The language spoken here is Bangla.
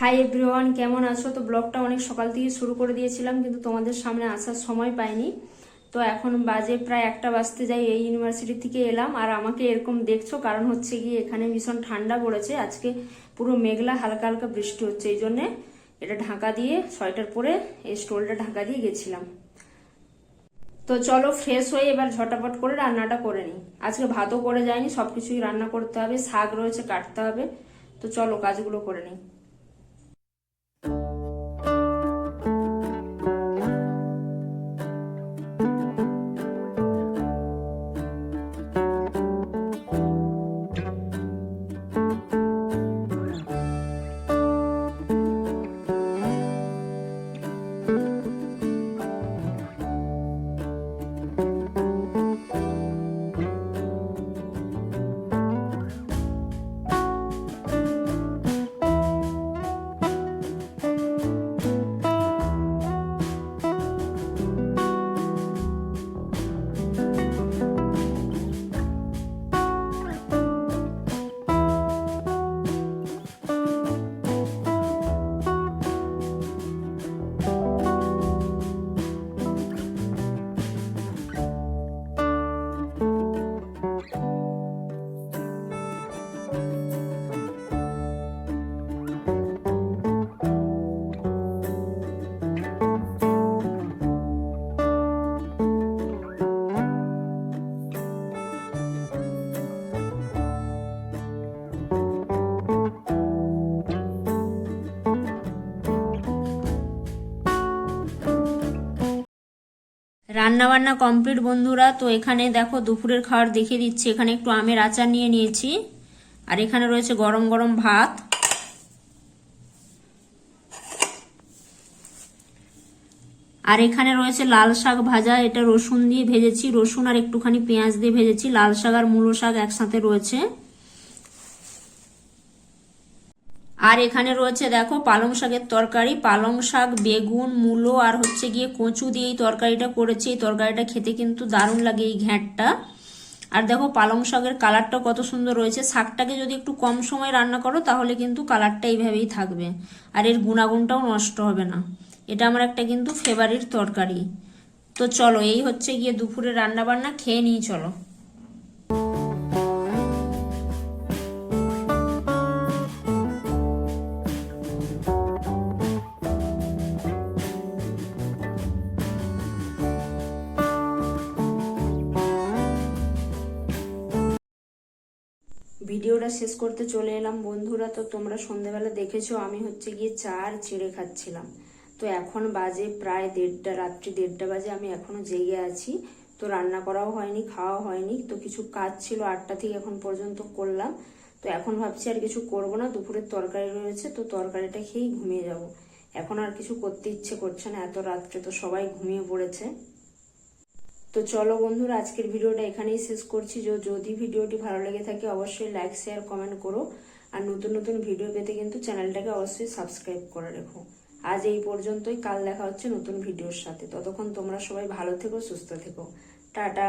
হাই এভরিওয়ান কেমন আছো? তো ব্লগটা অনেক সকাল থেকে শুরু করে দিয়েছিলাম, কিন্তু তোমাদের সামনে আসার সময় পাইনি। তো এখন বাজে প্রায় একটা বাজতে যাই এই ইউনিভার্সিটি থেকে এলাম। আর আমাকে এরকম দেখছ, কারণ হচ্ছে গিয়ে এখানে ভীষণ ঠান্ডা পড়েছে। আজকে পুরো মেঘলা, হালকা হালকা বৃষ্টি হচ্ছে, এই জন্যে এটা ঢাকা দিয়ে সোয়েটার পরে এই স্টোলটা ঢাকা দিয়ে গেছিলাম। তো চলো ফ্রেশ হয়ে এবার ঝটাপট করে রান্নাটা করে নিই। আজকে ভাতও করে যায়নি সব কিছুই রান্না করতে হবে, শাক রয়েছে, কাটতে হবে। তো চলো কাজগুলো করে নিই। রান্না বান্না কমপ্লিট, বন্ধুরা। তো এখানে দেখো দুপুরের খাবার দেখিয়ে দিচ্ছি। এখানে একটু আমের আচার নিয়ে নিয়েছি। আর এখানে রয়েছে গরম গরম ভাত। আর এখানে রয়েছে লাল শাক ভাজা। এটা রসুন দিয়ে ভেজেছি। রসুন আর একটুখানি পেঁয়াজ দিয়ে ভেজেছি। লাল শাক আর মূলো শাক একসাথে রয়েছে। আর এখানে রয়েছে, দেখো, পালং শাকের তরকারি, পালং শাক, বেগুন, মূলো, আর হচ্ছে গিয়ে কচু দিয়ে এই তরকারিটা করেছি। এই তরকারিটা খেতে কিন্তু দারুণ লাগে এই ঘ্যাঁটটা। আর দেখো, পালং শাকের কালারটা কত সুন্দর রয়েছে। শাকটাকে যদি একটু কম সময় রান্না করো, তাহলে কিন্তু কালারটা এইভাবেই থাকবে। আর এর গুণাগুণটাও নষ্ট হবে না। এটা আমার একটা কিন্তু ফেভারিট তরকারি। তো চলো, এই হচ্ছে গিয়ে দুপুরে রান্না বান্না খেয়ে নিই চলো। ভিডিওটা শেষ করতে চলে এলাম। বন্ধুরা, তো তোমরা সন্ধেবেলা দেখেছ, আমি হচ্ছে গিয়ে চা আর চিড়ে খাচ্ছিলাম। তো এখন বাজে প্রায় দেড়টা, রাত্রি দেড়টা বাজে, আমি এখনও জেগে আছি। তো রান্না করাও হয়নি খাওয়া হয়নি। তো কিছু কাজ ছিল, আটটা থেকে এখন পর্যন্ত করলাম। তো এখন ভাবছি আর কিছু করব না, দুপুরের তরকারি রয়েছে, তো তরকারিটা খেয়েই ঘুমিয়ে যাব। এখন আর কিছু করতে ইচ্ছে করছে না, এত রাত্রে তো সবাই ঘুমিয়ে পড়েছে। তো চলো বন্ধুরা, আজকের ভিডিওটা এখানেই শেষ করছি। যদি ভিডিওটি ভালো লেগে থাকে অবশ্যই লাইক শেয়ার কমেন্ট করো। আর নতুন নতুন ভিডিও পেতে কিন্তু চ্যানেলটাকে অবশ্যই সাবস্ক্রাইব করে রেখো। আজ এই পর্যন্তই, কাল দেখা হচ্ছে নতুন ভিডিওর সাথে। ততক্ষণ তোমরা সবাই ভালো থেকো, সুস্থ থেকো। টাটা।